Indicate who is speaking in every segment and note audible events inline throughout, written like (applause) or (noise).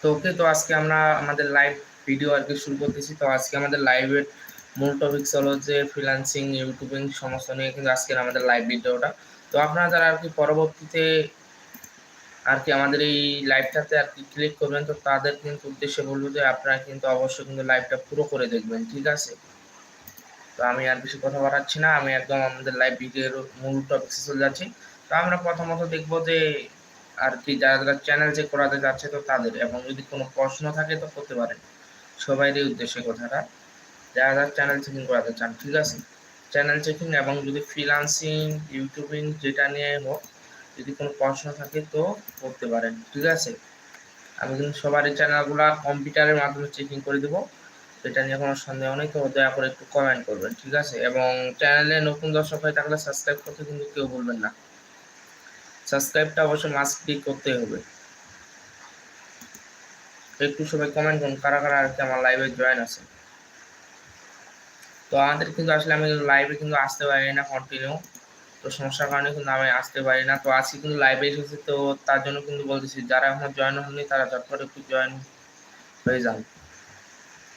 Speaker 1: তো ওকে, তো আজকে আমরা আমাদের লাইভ ভিডিও আর কি শুরু করতেছি। তো আজকে আমাদের লাইভের মূল টপিকস হলো যে ফ্রিল্যান্সিং ইউটিউবিং সমস্ত নিয়ে কিন্তু আজকের আমাদের লাইভ ভিডিওটা তো আপনারা যারা আর কি পরবর্তীতে আর কি আমাদের এই লাইভটাতে আর কি ক্লিক করবেন, তো তাদের কিন্তু উদ্দেশ্যে বলব যে আপনারা কিন্তু অবশ্যই কিন্তু লাইভটা পুরো করে দেখবেন, ঠিক আছে? তো আমি আর বেশি কথা বাড়াচ্ছি না, আমি একদম আমাদের লাইভ ভিডিওর মূল টপিক্সে চলে যাচ্ছি। তো আমরা প্রথমত দেখব যে আর কি যারা যারা চ্যানেল চেক করাতে যাচ্ছে তো তাদের, এবং যদি কোনো প্রশ্ন থাকে তো করতে পারেন। সবাইরই উদ্দেশ্যে কথাটা। যারা যারা চ্যানেল চেকিং করাতে চান, ঠিক আছে? চ্যানেল চেকিং এবং যদি ফ্রিলান্সিং ইউটিউবিং যেটা নিয়ে হোক, যদি কোনো প্রশ্ন থাকে তো করতে পারেন, ঠিক আছে? আমি কিন্তু সবারই চ্যানেলগুলো কম্পিউটারের মাধ্যমে চেকিং করে দেবো। এটা নিয়ে কোনো সন্দেহ নেই, তো দয়া করে একটু কমেন্ট করবেন, ঠিক আছে? এবং চ্যানেলে নতুন দর্শক হয়ে থাকলে সাবস্ক্রাইব করতে কিন্তু কেউ বলবেন না। সাবস্ক্রাইবটা অবশ্যই মাস্ট বি করতে হবে। একটু সবাই কমেন্ট করুন, কারা কারা আর কি আমার লাইভে জয়েন আছে তো আমাদের কিন্তু আসলে আমি লাইভে কিন্তু আসতে পারি না কন্টিনিউ তো সমস্যার কারণে কিন্তু আমি আসতে পারি না। তো আজকে কিন্তু লাইভে এসেছি, তো তার জন্য কিন্তু বলতেছি, যারা এখন জয়েন হননি, তারা ঝটপট একটু জয়েন হয়ে যান।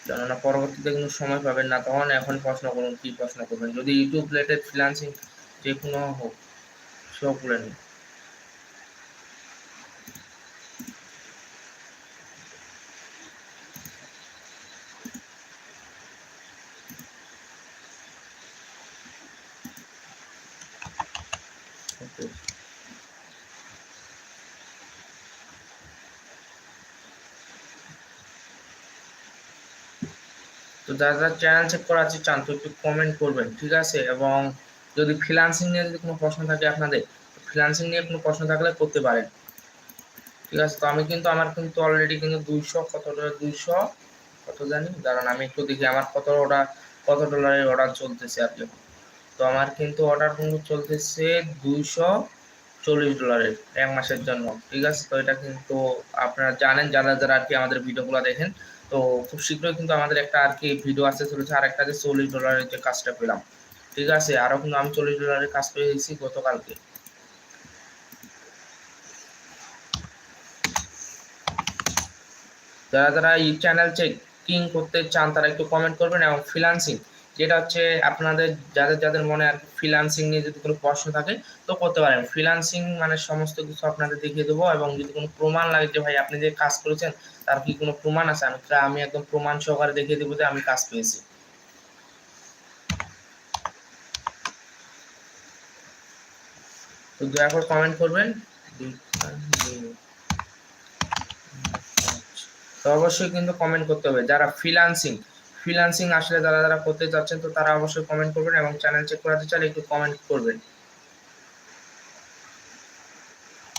Speaker 1: কেননা পরবর্তীতে কিন্তু সময় পাবেন না, তখন এখন প্রশ্ন করুন, কি প্রশ্ন করবেন। যদি ইউটিউব রিলেটেড ফ্রিলান্সিং যে কোনো হোক সেও করে নিন। তো যারা যারা চ্যানেল চেক করা আছে, চান তো একটু কমেন্ট করবেন, ঠিক আছে? এবং যদি ফ্রিলান্সিং নিয়ে যদি কোনো প্রশ্ন থাকে আপনাদের ফ্রিলান্সিং নিয়ে কোনো প্রশ্ন থাকলে করতে পারেন। ঠিক আছে? তো আমি কিন্তু, আমার কিন্তু অলরেডি কিন্তু দুইশো কত দুইশো কত জানি? দাঁড়ান, আমি একটু দেখি আমার কত অর্ডার কত ডলারের অর্ডার চলতেছে আর কি তো আমার কিন্তু অর্ডার কিন্তু চলতেছে দুইশো চল্লিশ ডলারের এক মাসের জন্য, ঠিক আছে? তো এটা কিন্তু আপনারা জানেন, যারা যারা আর কি আমাদের ভিডিওগুলো দেখেন, তো খুব শীঘ্রই কিন্তু আমাদের একটা আর কি ভিডিও আসতে চলেছে আর একটা যে চল্লিশ ডলারের যে কাজটা পেলাম, ঠিক আছে? আরও কিন্তু আমি চল্লিশ ডলারের কাজ পেয়েছি গতকালকে। যারা যারা এই চ্যানেল চেকিং করতে চান, তারা একটু কমেন্ট করবেন এবং ফ্রিলান্সিং যেটা হচ্ছে আপনাদের, যাদের যাদের মনে আর ফ্রিলান্সিং নিয়ে যদি কোনো প্রশ্ন থাকে, তো করতে পারেন। ফ্রিলান্সিং মানে সমস্ত কিছু আপনাদের দেখিয়ে দেবো এবং যদি কোনো প্রমাণ লাগে যে ভাই আপনি যে কাজ করেছেন, তার কি কোনো প্রমাণ আছে? আমি আমি একদম প্রমাণ সহকারে দেখিয়ে দেবো যে আমি কাজ পেয়েছি। তো দয়া করে কমেন্ট করবেন। তো অবশ্যই কিন্তু কমেন্ট করতে হবে। যারা ফ্রিলান্সিং ফ্রিলান্সিং আসলে যারা যারা করতে চাচ্ছেন তো তারা অবশ্যই কমেন্ট করবেন এবং চ্যানেল চেক করাতে চাইলে একটু কমেন্ট করবেন।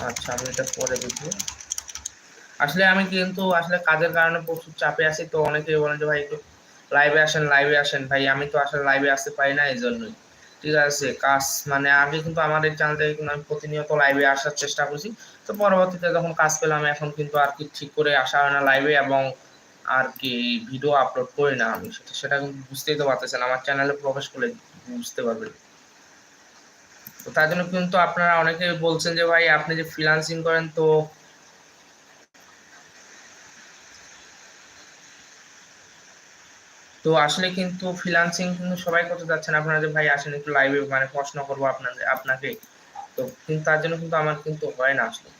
Speaker 1: আচ্ছা আমি এটা পরে দেখব আসলে আমি কিন্তু আসলে কাজের কারণে প্রচুর চাপে আছি, তো অনেকেই বলেন যে ভাই একটু লাইভে আসেন লাইভে আসেন। ভাই, আমি তো আসলে লাইভে আসতে পারি না এই জন্যই ঠিক আছে, কাজ মানে আগে কিন্তু আমার এই চ্যানেল থেকে কিন্তু আমি প্রতিনিয়ত লাইভে আসার চেষ্টা করছি। তো পরবর্তীতে যখন কাজ পেলাম, এখন কিন্তু আর কি ঠিক করে আসা হয় না লাইভে এবং আর কি ভিডিও আপলোড করি না আমি। সেটা সেটা কিন্তু বুঝতেই তো পারতেছেন, আমার চ্যানেলে প্রবেশ করলে বুঝতে পারবেন। তো তার জন্য কিন্তু আপনারা অনেকে বলছেন যে, ভাই, আপনি যে ফ্রিলান্সিং করেন তো তো আসলে কিন্তু ফ্রিলান্সিং কিন্তু সবাই করতে যাচ্ছেন আপনারা যে, ভাই, আসেন একটু লাইভে মানে প্রশ্ন করব আপনাদের, আপনাকে। তো কিন্তু তার জন্য কিন্তু আমার কিন্তু হয় না আসলে।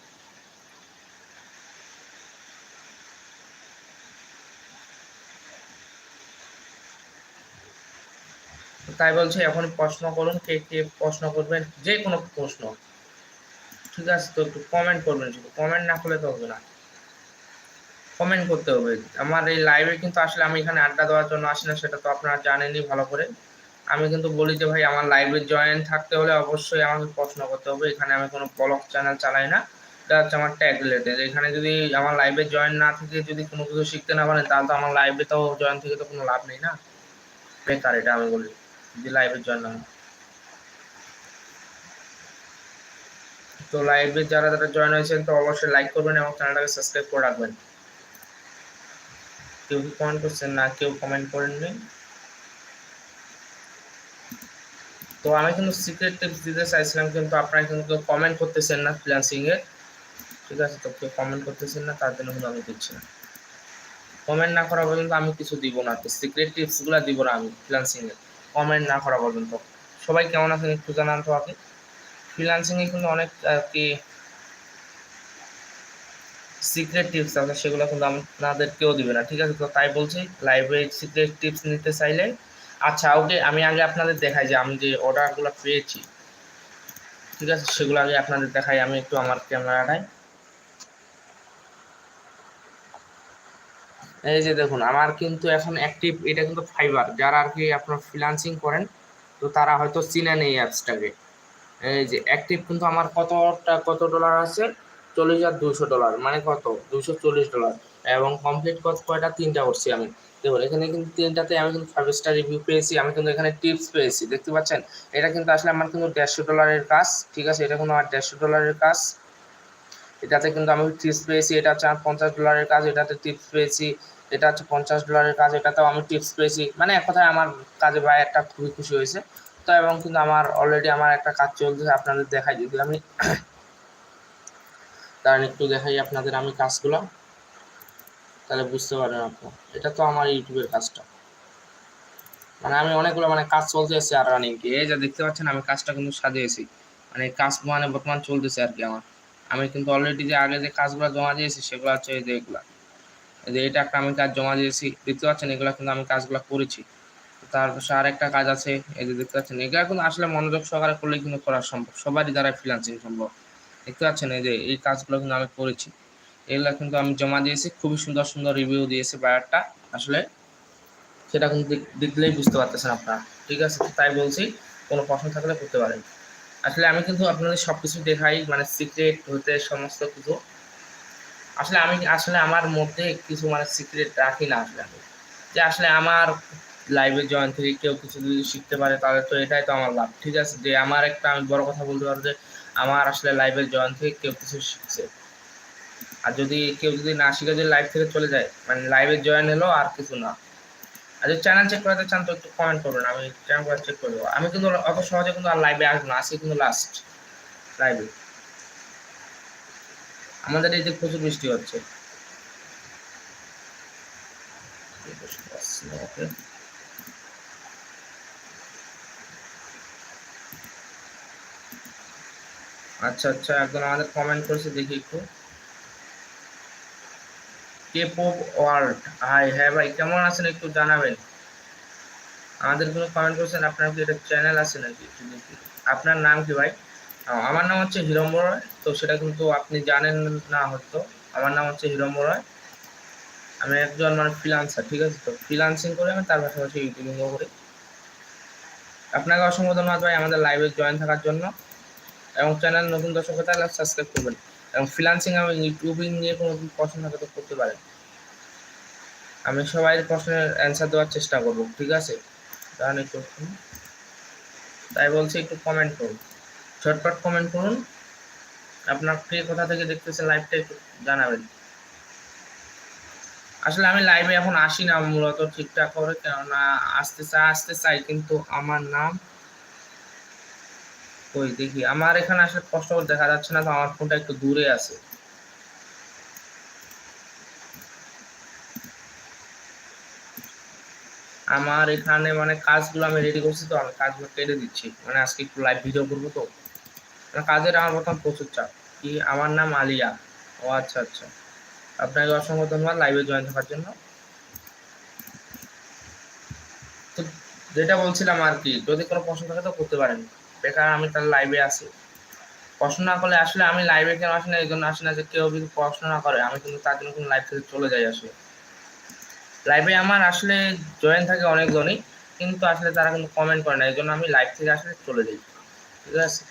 Speaker 1: তাই বলছে, এখন প্রশ্ন করুন, কে কে প্রশ্ন করবেন যে কোনো প্রশ্ন। ঠিক আছে, তো একটু কমেন্ট করবেন শুধু। কমেন্ট না করলে তো হবে না। কমেন্ট করতে হবে। আমার এই লাইভে কিন্তু আসলে আমি এখানে আড্ডা দেওয়ার জন্য আসি না, সেটা তো আপনারা জানেনই ভালো করে। আমি কিন্তু বলি যে, ভাই, আমার লাইভে জয়েন থাকতে হলে অবশ্যই আমাকে প্রশ্ন করতে হবে। এখানে আমি কোনো ব্লগ চ্যানেল চালাই না। এটা হচ্ছে আমার ট্যাগ রিলেটেড এখানে যদি আমার লাইভে জয়েন না থেকে যদি কোনো কিছু শিখতে না পারেন, তাহলে তো আমার লাইভে তো জয়েন থেকে তো কোনো লাভ নেই না? বেকার এটা আমি বলি। যদি লাইভে জয়েন না তো লাইভে যারা যারা জয়েন হয়েছেন, তো অবশ্যই লাইক করবেন এবং চ্যানেলটাকে সাবস্ক্রাইব করে রাখবেন। কেউ কি কমেন্ট করছেন? না, কেউ কমেন্ট করেননি। তো আমি কিন্তু সিক্রেট টিপস দিতে চাইছিলাম, কিন্তু আপনারা কিন্তু কেউ কমেন্ট করতেছেন না ফ্রিল্যান্সিং এ ঠিক আছে, তো কেউ কমেন্ট করতেছেন না, তার জন্য কিন্তু আমি দিচ্ছি না। কমেন্ট না করা পর্যন্ত আমি কিছু দিব না, তো সিক্রেট টিপসগুলো দিব না আমি ফ্রিলান্সিংয়ে কমেন্ট না করা পর্যন্ত। সবাই কেমন আছেন একটু জানান তো আগে। ফ্রিলান্সিংয়ে কিন্তু অনেক আর কি সিক্রেট টিপস আছে, সেগুলো কিন্তু আপনাদের কেউ দিবে না, ঠিক আছে? তো তাই বলছি লাইভে সিক্রেট টিপস নিতে চাইলে আচ্ছা ওকে আমি আগে আপনাদের দেখাই যে আমি যে অর্ডারগুলো পেয়েছি, ঠিক আছে? সেগুলো আগে আপনাদের দেখাই, আমি একটু আমার ক্যামেরাটায় এই যে দেখুন, আমার কিন্তু এখন অ্যাক্টিভ এটা কিন্তু ফাইবার যারা আর কি আপনার ফ্রিলান্সিং করেন, তো তারা হয়তো চিনেন এই অ্যাপসটাকে এই যে অ্যাক্টিভ কিন্তু আমার কতটা, কত ডলার আছে? চল্লিশ হাজার দুশো ডলার মানে কত? দুশো চল্লিশ ডলার এবং কমপ্লিট কত কয়টা? তিনটা করছি আমি। দেখুন, এখানে কিন্তু তিনটাতে আমি কিন্তু ফাইভ স্টার রিভিউ পেয়েছি, আমি কিন্তু এখানে টিপস পেয়েছি, দেখতে পাচ্ছেন? এটা কিন্তু আসলে আমার কিন্তু দেড়শো ডলারের কাজ, ঠিক আছে? এটা কিন্তু আমার দেড়শো ডলারের কাজ। এটাতে কিন্তু আমি টিপস পেয়েছি, এটা আমার পঞ্চাশ ডলারের কাজ, এটাতে টিপস পেয়েছি। এটা হচ্ছে পঞ্চাশ ডলারের কাজ, এটাতেও আমি টিপস পেয়েছি। মানে এক কথায় আমার কাজে ভাই একটা খুবই খুশি হয়েছে। তো এবং কিন্তু আমার অলরেডি আমার একটা কাজ চলতেছে, আপনাদের দেখাই যদি আমি (coughs) তার একটু দেখাই আপনাদের আমি কাজগুলো। তাহলে বুঝতে পারবেন আপনি এটা তো আমার ইউটিউবের কাজটা। মানে আমি অনেকগুলো মানে কাজ চলতেছে আর রানিং কি এই যে দেখতে পাচ্ছেন, আমি কাজটা কিন্তু সাজিয়েছি। মানে কাজ মানে বর্তমান চলতেছে আর কি আমার। আমি কিন্তু অলরেডি যে আগে যে কাজগুলো জমা দিয়েছি, সেগুলো হচ্ছে এই যে এগুলা। যে এটা একটা আমি কাজ জমা দিয়েছি, দেখতে পাচ্ছেন, এগুলো কিন্তু আমি কাজগুলো করেছি। তারপর আর একটা কাজ আছে, এই যে দেখতে পাচ্ছেন, এগুলো কিন্তু আসলে মনোযোগ সহকারে করলে কিন্তু করা সম্ভব, সবারই দ্বারা ফ্রিলান্সিং সম্ভব। দেখতে পাচ্ছেন, এই যে এই কাজগুলো কিন্তু আমি করেছি। এগুলো কিন্তু আমি জমা দিয়েছি, খুবই সুন্দর সুন্দর রিভিউ দিয়েছে বায়ারটা, আসলে সেটা কিন্তু দেখলেই বুঝতে পারতেছেন আপনারা। ঠিক আছে, তাই বলছি, কোনো প্রশ্ন থাকলে করতে পারেন। আসলে আমি কিন্তু আপনাদের সব কিছু দেখাই মানে সিক্রেট হতে সমস্ত কিছু। আসলে আমি, আসলে আমার মধ্যে কিছু মানে সিক্রেট রাখি না আসলে যে আসলে আমার লাইভে জয়েন থেকে কেউ কিছু যদি শিখতে পারে, তাহলে তো এটাই তো আমার লাভ। ঠিক আছে? যে আমার একটা, আমি বড় কথা বলতে পারব যে আমার আসলে লাইভে জয়েন থেকে কেউ কিছু শিখছে। আর যদি কেউ যদি না শিখে যদি লাইভ থেকে চলে যায় মানে লাইভে জয়েন এলো আর কিছু না। আর যদি চ্যানেল চেক করাতে চান তো একটু কমেন্ট করবেন, আমি চ্যানেল চেক করে দেবো। আমি কিন্তু অত সহজে কিন্তু আর লাইভে আসব না, আজকে কিন্তু লাস্ট লাইভে আমাদের এই যে প্রচুর বৃষ্টি হচ্ছে। আচ্ছা আচ্ছা একজন আমাদের কমেন্ট করেছে, দেখি একটু। কে পপ ওয়ার্ল্ড হাই হ্যাঁ ভাই, কেমন আছেন একটু জানাবেন? আমাদের কোনো কমেন্ট করছেন? আপনার কি এটা চ্যানেল আছে নাকি? আপনার নাম কি ভাই? আমার নাম হচ্ছে হিরম্ব রয় তো সেটা কিন্তু আপনি জানেন না হয়তো। আমার নাম হচ্ছে হিরম্ব রয় আমি একজন মানে ফ্রিলান্সার ঠিক আছে তো? ফ্রিলান্সিং করে আমি তার পাশাপাশি ইউটিউবিংও করি। আপনাকে অসংখ্য ধন্যবাদ ভাই আমাদের লাইভে জয়েন থাকার জন্য। এবং চ্যানেল নতুন দর্শক হতে হলে সাবস্ক্রাইব করবেন। এবং ফ্রিলান্সিং এবং ইউটিউবিং নিয়ে কোনো প্রশ্ন থাকে তো করতে পারেন। আমি সবাই প্রশ্নের অ্যান্সার দেওয়ার চেষ্টা করব, ঠিক আছে? তাহলে তাই বলছি একটু কমেন্ট করুন। ঝটপট কমেন্ট করুন। আপনার কে কোথা থেকে দেখতেছেন লাইভটা একটু জানাবেন। আসলে আমি লাইভে এখন আসি না মূলত ঠিকঠাক করে, কেননা আসতে চাই আসতে চাই কিন্তু আমার নাম ওই দেখি। আমার এখানে আসলে কষ্ট করে দেখা যাচ্ছে না, তো আমার ফোনটা একটু দূরে আছে। আমার এখানে মানে কাজগুলো আমি রেডি করছি তো, আমি কাজগুলো কেটে দিচ্ছি। মানে আজকে একটু লাইভ ভিডিও করব তো। কাজের আমার প্রথম প্রচুর চাপ। কি, আমার নাম আলিয়া। ও আচ্ছা আচ্ছা। আপনাকে অসংখ্য ধন্যবাদ লাইভে জয়েন থাকার জন্য। তো যেটা বলছিলাম আর কি, যদি কোনো প্রশ্ন থাকে তো করতে পারেন। বেকার আমি তাহলে লাইভে আসি প্রশ্ন না করলে আসলে আমি লাইভে কেন আসি না, এই জন্য আসি না যে কেউ যদি প্রশ্ন না করে, আমি কিন্তু তার জন্য কোনো লাইভ থেকে চলে যাই আসলে। লাইভে আমার আসলে জয়েন থাকে অনেকজনই, কিন্তু আসলে তারা কিন্তু কমেন্ট করে না, এই জন্য আমি লাইভ থেকে আসলে চলে যাই। ঠিক আছে?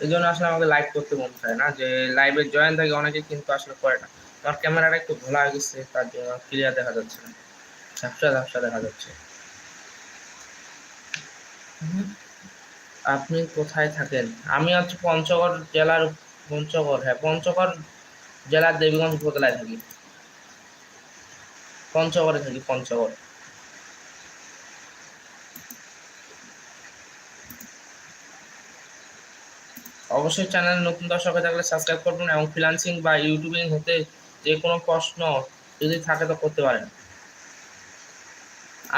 Speaker 1: এই জন্য আসলে আমাকে লাইভ করতে মন চায় না। যে লাইভে জয়েন থাকে অনেকে কিন্তু আসলে করে না। আমার ক্যামেরাটা একটু ঘোলা গেছে, তার জন্য ক্লিয়ার দেখা যাচ্ছে না। ঝাপসা ঝাপসা দেখা যাচ্ছে। আপনি কোথায় থাকেন? আমি হচ্ছে পঞ্চগড় জেলার পঞ্চগড় হ্যাঁ পঞ্চগড় জেলার দেবীগঞ্জ উপজেলায় থাকি। পঞ্চগড়ে থাকি, পঞ্চগড়। অবশ্যই চ্যানেল নতুন দর্শক হয়ে থাকলে সাবস্ক্রাইব করবেন এবং ফ্রিলান্সিং বা ইউটিউবিং হতে যে কোনো প্রশ্ন যদি থাকে তো করতে পারেন।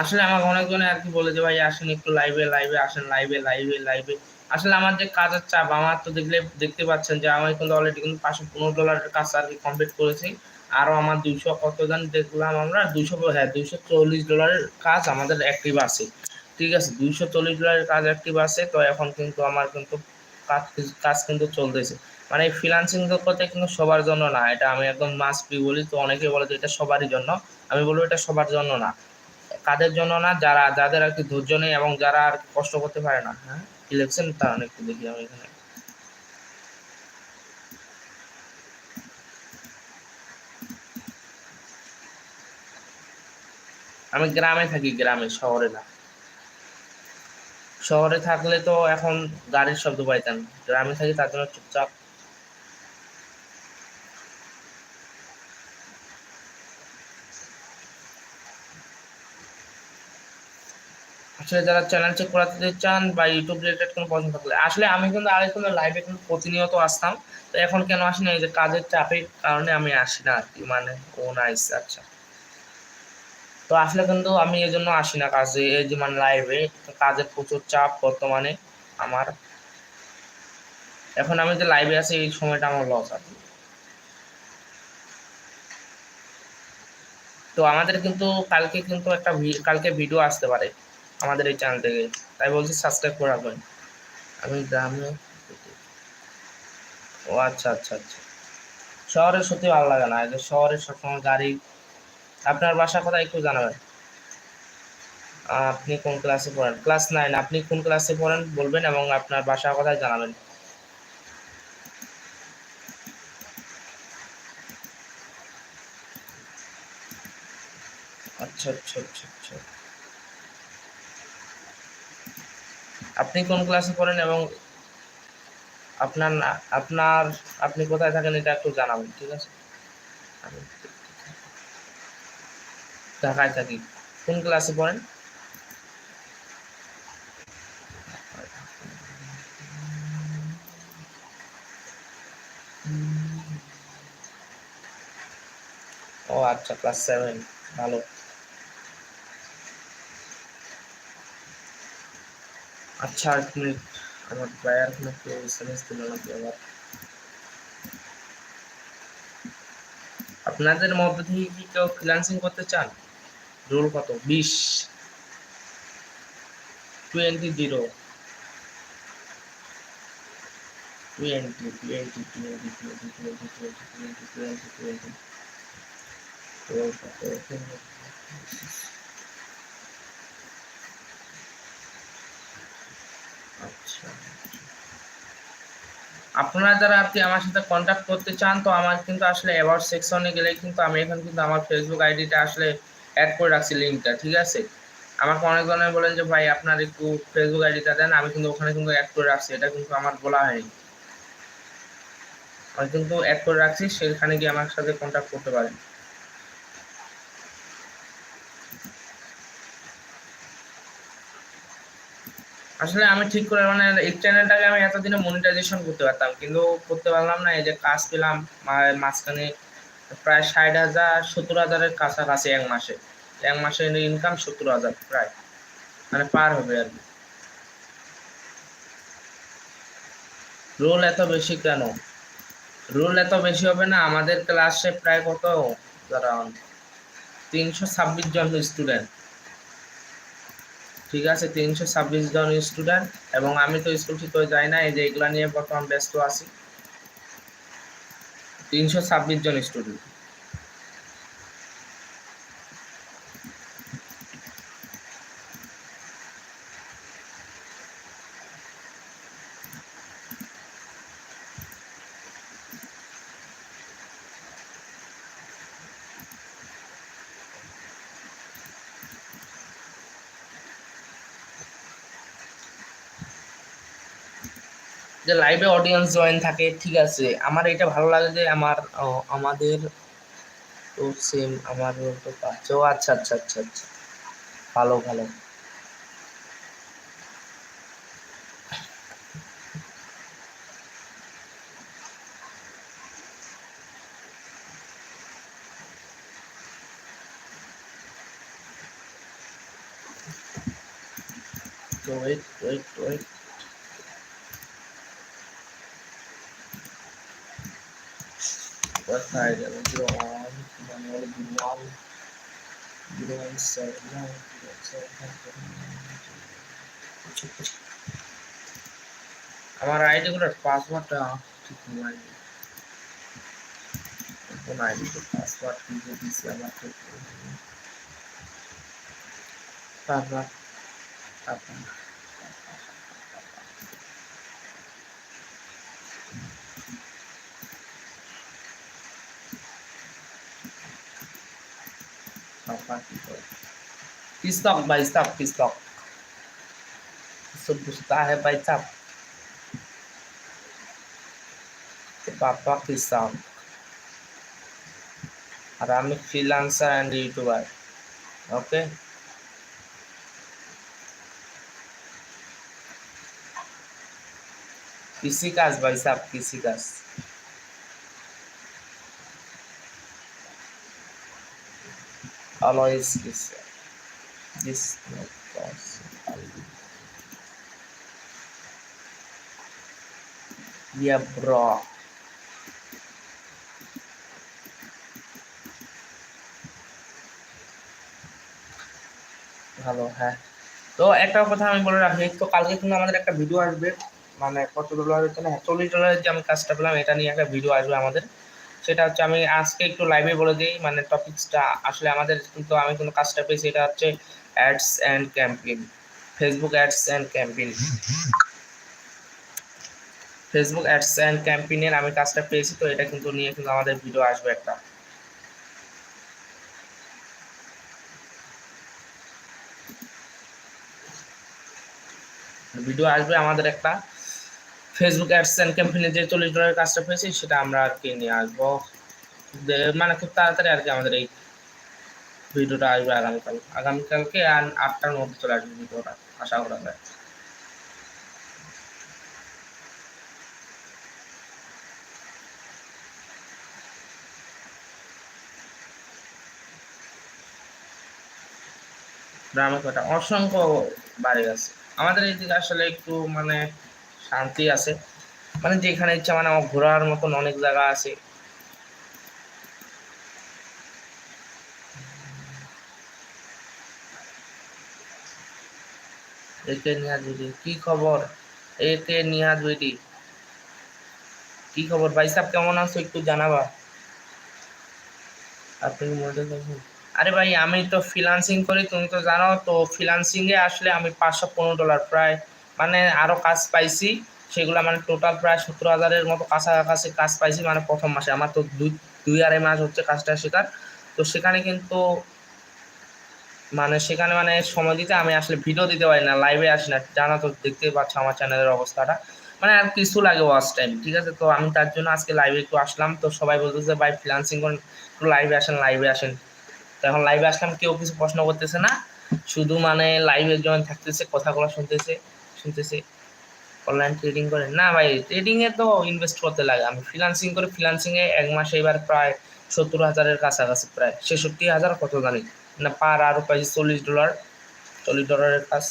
Speaker 1: আসলে আমাকে অনেকজনে আর কি বলে যে, ভাই, আসেন একটু লাইভে লাইভে আসেন লাইভে লাইভে লাইভে আসলে আমার যে কাজের চাপ, আমার তো দেখলে, দেখতে পাচ্ছেন যে, আমি কিন্তু অলরেডি কিন্তু পাঁচশো পনেরো ডলারের কাজ আর কি কমপ্লিট করেছি। আরও আমার দুইশো কতজন দেখলাম আমরা, দুইশো হ্যাঁ দুইশো চল্লিশ ডলারের কাজ আমাদের অ্যাক্টিভ আছে। ঠিক আছে, দুইশো চল্লিশ ডলারের কাজ অ্যাক্টিভ আছে, তো এখন কিন্তু আমার কিন্তু কাজ কাজ কিন্তু চলতেছে। মানে এই ফ্রিলান্সিং করতে কিন্তু সবার জন্য না, এটা আমি একদম মাস্ট বি বলি। তো অনেকে বলে যে এটা সবারই জন্য। আমি বলব এটা সবার জন্য না। কাদের জন্য না? যারা, যাদের আর কি ধৈর্য নেই এবং যারা আর কষ্ট করতে পারে না। হ্যাঁ? ইলেকশন তার একটু দেখি আমি এখানে। আমি গ্রামে থাকি, গ্রামে, শহরে না। শহরে থাকলে তো এখন গাড়ির শব্দ পাইতাম। গ্রামে থাকি তার জন্য চুপচাপ। আসলে যারা চ্যানেল চেক করাতে চান বা ইউটিউব রিলেটেড কোনো প্রশ্ন থাকলে। আসলে আমি কিন্তু আগে কিন্তু লাইভে কিন্তু প্রতিনিয়ত আসতাম। তো এখন কেন আসি না এই যে কাজের চাপের কারণে আমি আসি না আর কি। মানে ও নাইস আচ্ছা। তো আসলে কিন্তু আমি এই জন্য আসি না কাজে, এই যে মানে লাইভে কাজের প্রচুর চাপ বর্তমানে আমার। এখন আমি যে লাইভে আছি, এই সময়টা আমার লস আছে তো আমাদের কিন্তু কালকে কিন্তু একটা কালকে ভিডিও আসতে পারে আমাদের এই চ্যানেল থেকে। তাই বলছি সাবস্ক্রাইব করে রাখবেন। আমি গ্রামে ও আচ্ছা আচ্ছা আচ্ছা। শহরে সত্যি ভালো লাগে না। শহরে সবসময় গাড়ি আপনার বাসা কোথায় একটু জানাবেন আপনি কোন ক্লাসে পড়েন? ক্লাস নাইন আপনি কোন ক্লাসে পড়েন বলবেন এবং আপনার বাসা কোথায় জানাবেন। আচ্ছা আচ্ছা আচ্ছা আচ্ছা। আপনি কোন ক্লাসে পড়েন এবং আপনার আপনার, আপনি কোথায় থাকেন এটা একটু জানাবেন, ঠিক আছে? ঢাকায় থাকি। কোন ক্লাসে পড়েন? ও আচ্ছা ক্লাস সেভেন ভালো। আচ্ছা এক মিনিট আমার বায়ার কোনো কেউ এসএমএস দিল না আবার। আপনাদের মধ্যে থেকে কি কেউ ফ্রিল্যান্সিং করতে চান? রোল কত? বিশ। Twenty zero twenty twenty twenty twenty twenty twenty twenty twenty twenty roll কত আচ্ছা। আপনারা যারা আপনি আমার সাথে কন্ট্যাক্ট করতে চান, তো আমার কিন্তু আসলে অ্যাবাউট সেকশনে গেলে কিন্তু আমি এখন কিন্তু আমার ফেসবুক আইডিটা আসলে অ্যাড করে রাখছি লিঙ্কটা ঠিক আছে? আমাকে অনেকজনে বলেন যে, ভাই, আপনার একটু ফেসবুক আইডিটা দেন, আমি কিন্তু ওখানে কিন্তু অ্যাড করে রাখছি। এটা কিন্তু আমার বলা হয়নি। আমি কিন্তু অ্যাড করে রাখছি, সেখানে গিয়ে আমার সাথে কন্ট্যাক্ট করতে পারেন। আসলে আমি ঠিক করে মানে এই চ্যানেলটাকে আমি এতদিনে মনিটাইজেশন করতে পারতাম, কিন্তু করতে পারলাম না, এই যে কাজ পেলাম মাঝখানে প্রায় ষাট হাজার, সত্তর হাজারের কাছাকাছি এক মাসে। এক মাসে ইনকাম সত্তর হাজার প্রায়। মানে পার হবে আর কি। রোল এত বেশি কেন? রোল এত বেশি হবে না, আমাদের ক্লাসে প্রায় কত? দাঁড়ান। তিনশো ছাব্বিশ জন স্টুডেন্ট ঠিক আছে, তিনশো ছাব্বিশ জন স্টুডেন্ট এবং আমি তো স্কুল ঠিক যাই না এই যে এগুলা নিয়ে বর্তমান ব্যস্ত আছি। তিনশো ছাব্বিশ জন স্টুডেন্ট যে লাইভে অডিয়েন্স জয়েন থাকে, ঠিক আছে। আমার এটা ভালো লাগে যে আমার আমাদের তো সেম আমার তো পাচ্ছে ও আচ্ছা আচ্ছা আচ্ছা আচ্ছা। ভালো ভালো। কোথায় গেল জিরো ওয়ান মানে হলো zero one zero one seven আমার আইডি গুলোর পাসওয়ার্ডটা ঠিক নয় কোন আইডি তো পাসওয়ার্ড কি যে দিছি আমার পাসওয়ার্ড আপনার Nakakuha dito. Pistok by stock, pistok. Gusto-gusta tayo by stock. Papa Pistok. Arami freelancer and YouTuber. Okay. किसी काज भाई साहब किसी काज always kiss this yeah bro. ভালো হ্যাঁ তো একটা কথা আমি বলে রাখি, তো কালকে কিন্তু আমাদের একটা ভিডিও আসবে। মানে কত ডলার হচ্ছে না, চল্লিশ ডলারের যে আমি কাজটা পেলাম, এটা নিয়ে একটা ভিডিও আসবে আমাদের। সেটা হচ্ছে আমি আজকে একটু লাইভে বলে দিই মানে টপিকসটা আসলে আমাদের কিন্তু আমি কোনো কাজটা পেয়েছি, এটা হচ্ছে ads and campaign Facebook ads and campaign Facebook ads and ক্যাম্পেইনের আমি কাজটা পেয়েছি তো, এটা কিন্তু নিয়ে কিন্তু আমাদের ভিডিও আসবে একটা। ভিডিও আসবে আমাদের একটা। ফেসবুক অ্যাডস অ্যান্ড ক্যাম্পেইনে যে চল্লিশ ডলারের কাজটা পেয়েছি, সেটা আমরা আর কি নিয়ে আসব। মানে খুব তাড়াতাড়ি আর কি আমাদের এই ভিডিওটা আসবে আগামীকাল। আগামীকালকে আর আটটার মধ্যে চলে আসবে ভিডিওটা, আশা করা যায়। গ্রামে কটা অসংখ্য বাড়ি আছে। আমাদের এইদিকে আসলে একটু মানে শান্তি আছে। মানে যেখানে ইচ্ছা মানে আমার ঘোরার মতন অনেক জায়গা আছে। একে নিহাদ বিডি, কি খবর? একে নিহাদ বিডি। কি খবর? ভাই সাহেব, কেমন আছো? একটু জানাবা। আপনি মনে আরে ভাই, আমি তো ফ্রিলান্সিং করি, তুমি তো জানো, তো ফ্রিলান্সিংয়ে আসলে আমি পাঁচশো পনেরো ডলার প্রায় মানে আরও কাজ পাইছি। সেগুলো মানে টোটাল প্রায় সত্তর হাজারের মতো কাছাকাছি কাজ পাইছি মানে প্রথম মাসে। আমার তো দুই দুই আড়াই মাস হচ্ছে কাজটা শেখার তো সেখানে কিন্তু মানে সেখানে মানে সময় দিতে আমি আসলে ভিডিও দিতে পারি না লাইভে আসি না। জানা তো দেখতে পাচ্ছ আমার চ্যানেলের অবস্থাটা। মানে আর কিছু লাগে ওয়াচ টাইম ঠিক আছে? তো আমি তার জন্য আজকে লাইভে একটু আসলাম। তো সবাই বলতেছে ভাই ফ্রিলান্সিং করেন, একটু লাইভে আসেন লাইভে আসেন। তো এখন লাইভে আসলাম, কেউ কিছু প্রশ্ন করতেছে না। শুধু মানে লাইভে জয়েন থাকতেছে, কথাগুলো শুনতেছে। শুনতেছে। অনলাইন ট্রেডিং করে না ভাই ট্রেডিং এ তো ইনভেস্ট করতে লাগে। আমি ফ্রিলান্সিং করে ফ্রিলান্সিং এ এক মাসে এবার প্রায় সত্তর হাজারের কাছাকাছি, প্রায় ছেষট্টি হাজার কত জানি। না পার আরও পাইছি চল্লিশ ডলার চল্লিশ ডলারের কাজ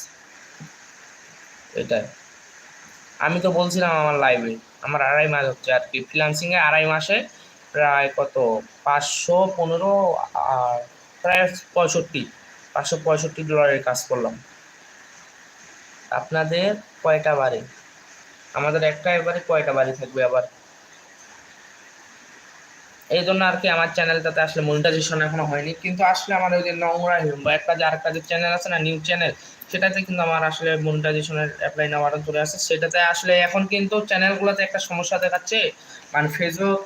Speaker 1: এটাই। আমি তো বলছিলাম আমার লাইভে আমার আড়াই মাস হচ্ছে আর কি। ফ্রিলান্সিং এ আড়াই মাসে প্রায় কত? পাঁচশো পনেরো আর প্রায় পঁয়ষট্টি, পাঁচশো পঁয়ষট্টি ডলারের কাজ করলাম। আপনাদের কয়টা বাড়ি? আমাদের একটা এবারে কয়টা বাড়ি থাকবে আবার? এই জন্য আর কি আমার চ্যানেলটাতে আসলে মনিটাইজেশন এখনও হয়নি, কিন্তু আসলে আমার ওই যে নোংরা বা একটা যে আরেকটা যে চ্যানেল আছে না নিউ চ্যানেল সেটাতে কিন্তু আমার আসলে মনিটাইজেশনের অ্যাপ্লাই নেওয়াটা চলে আসে। সেটাতে আসলে এখন কিন্তু চ্যানেলগুলোতে একটা সমস্যা দেখাচ্ছে মানে ফেসবুক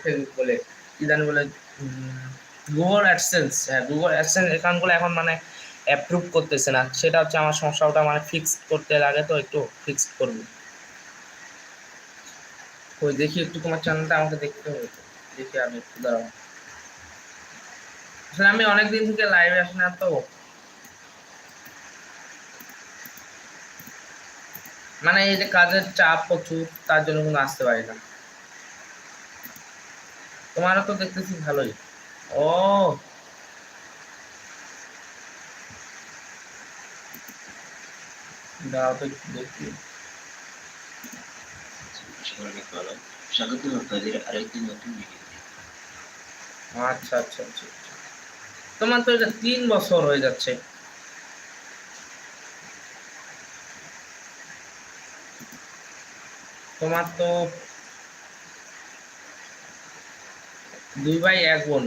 Speaker 1: ফেসবুক বলে জানি বলে গুগল অ্যাডসেন্স হ্যাঁ গুগল অ্যাডসেন্স অ্যাকাউন্টগুলো এখন মানে অ্যাপ্রুভ করতেছে না। সেটা হচ্ছে আমার সমস্যা ওটা মানে ফিক্স করতে লাগে তো একটু ফিক্স করব। ওই দেখি একটু তোমার চ্যানেলটা আমাকে দেখতে হবে। দেখি আমি একটু দাঁড়াও। আসলে আমি অনেকদিন থেকে লাইভে আসি না তো। মানে এই যে কাজের চাপ প্রচুর, তার জন্য কোনো আসতে পারি না। তোমারও তো দেখতেছি ভালোই। ও দাঁড়াও তো একটু দেখি
Speaker 2: সকলকে ভালো স্বাগত আপনাদের
Speaker 1: আচ্ছা আচ্ছা আচ্ছা আচ্ছা। তোমার তো এটা তিন বছর হয়ে যাচ্ছে। তোমার তো দুই ভাই এক বোন।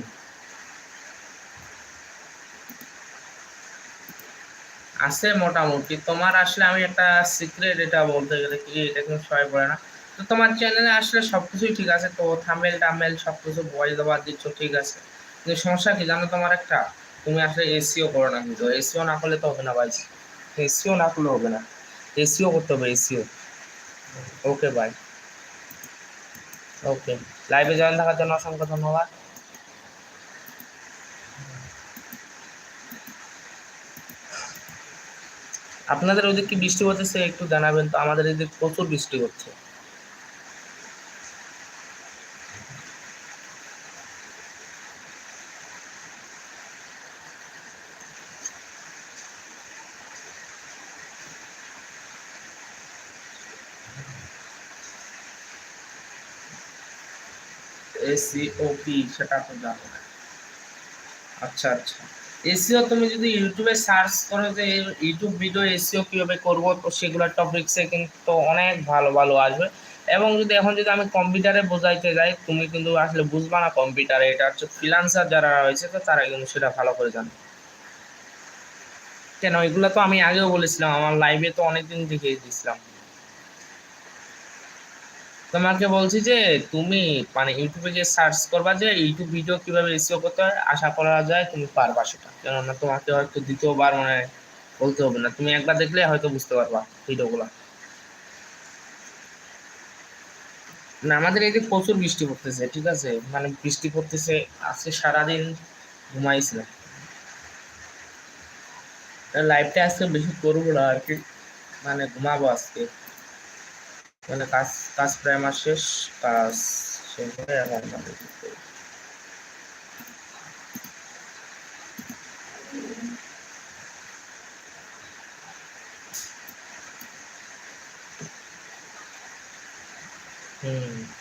Speaker 1: আছে মোটামুটি। তোমার আসলে আমি একটা সিক্রেট এটা বলতে গেলে কি, এটা কিন্তু সবাই বলে না। তো তোমার চ্যানেলে আসলে সব কিছুই ঠিক আছে। তো থামেল টামেল সব কিছু ভয়েস দেওয়ার দিচ্ছ, ঠিক আছে। কিন্তু সমস্যা কি জানো তোমার একটা? তুমি আসলে এসিও করো না কিন্তু। এসিও না করলে তো হবে না ভাই। এসিও না করলে হবে না। এসিও করতে হবে এসিও ওকে বাই ওকে লাইভে জয়েন থাকার জন্য অসংখ্য ধন্যবাদ। আপনাদের ওদিক কি বৃষ্টি হতেছে একটু জানাবেন তো, আমাদের এদিকে প্রচুর বৃষ্টি হচ্ছে। এসিওপি সেটা তো জানো না আচ্ছা আচ্ছা। এসিও তুমি যদি ইউটিউবে সার্চ করো যে ইউটিউব ভিডিও এসিও কীভাবে করব, তো সেগুলোর টপিকসে কিন্তু অনেক ভালো ভালো আসবে। এবং যদি এখন যদি আমি কম্পিউটারে বোঝাইতে যাই, তুমি কিন্তু আসলে বুঝবা না কম্পিউটারে, এটা হচ্ছে ফ্রিলান্সার যারা রয়েছে, তো তারা কিন্তু সেটা ভালো করে জানে। কেন, এগুলো তো আমি আগেও বলেছিলাম, আমার লাইভে তো অনেকদিন দেখিয়ে দিয়েছিলাম। তোমাকে বলছি যে, তুমি মানে ইউটিউবে যে সার্চ করবা যে ইউটিউব ভিডিও কীভাবে এসিও করতে হয়, আশা করা যায় তুমি পারবা সেটা। কেননা তোমাকে হয়তো দ্বিতীয়বার মানে বলতে হবে না। তুমি একবার দেখলে হয়তো বুঝতে পারবা ভিডিওগুলো না, আমাদের এই যে প্রচুর বৃষ্টি পড়তেছে, ঠিক আছে? মানে বৃষ্টি পড়তেছে, আজকে সারাদিন ঘুমাইছিলাম। লাইভটা আজকে বেশি করব না আর কি। মানে ঘুমাবো আজকে। মানে কাজ কাজ প্রায় আমার শেষ কাজ শেষ হয়ে এখন আমাদের হুম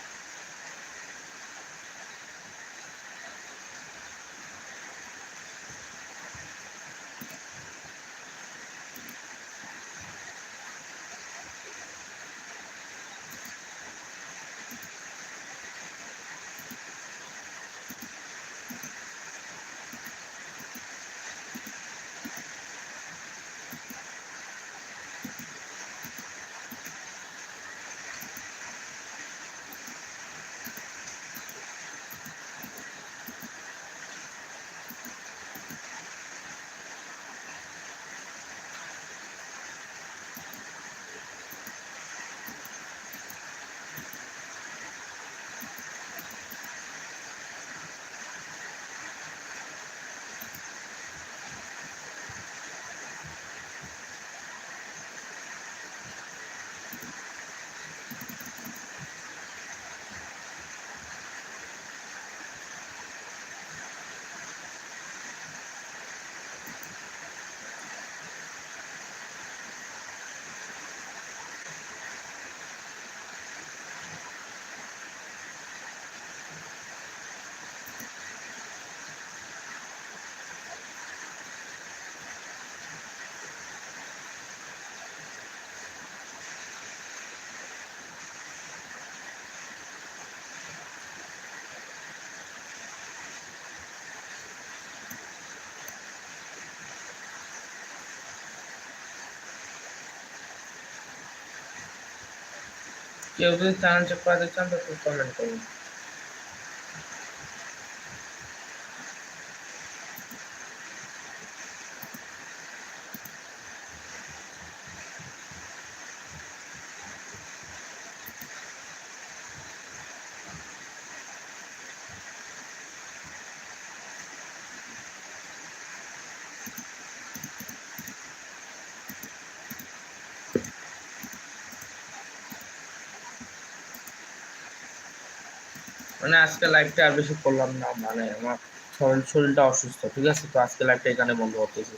Speaker 1: কেউ যদি চ্যানেল চেক করাতে চান তো কমেন্ট করুন মানে আজকে লাইভটা আর বেশি করলাম না মানে আমার শরীর শরীরটা অসুস্থ, ঠিক আছে? তো আজকে লাইভটা এখানে বন্ধ করতেছি।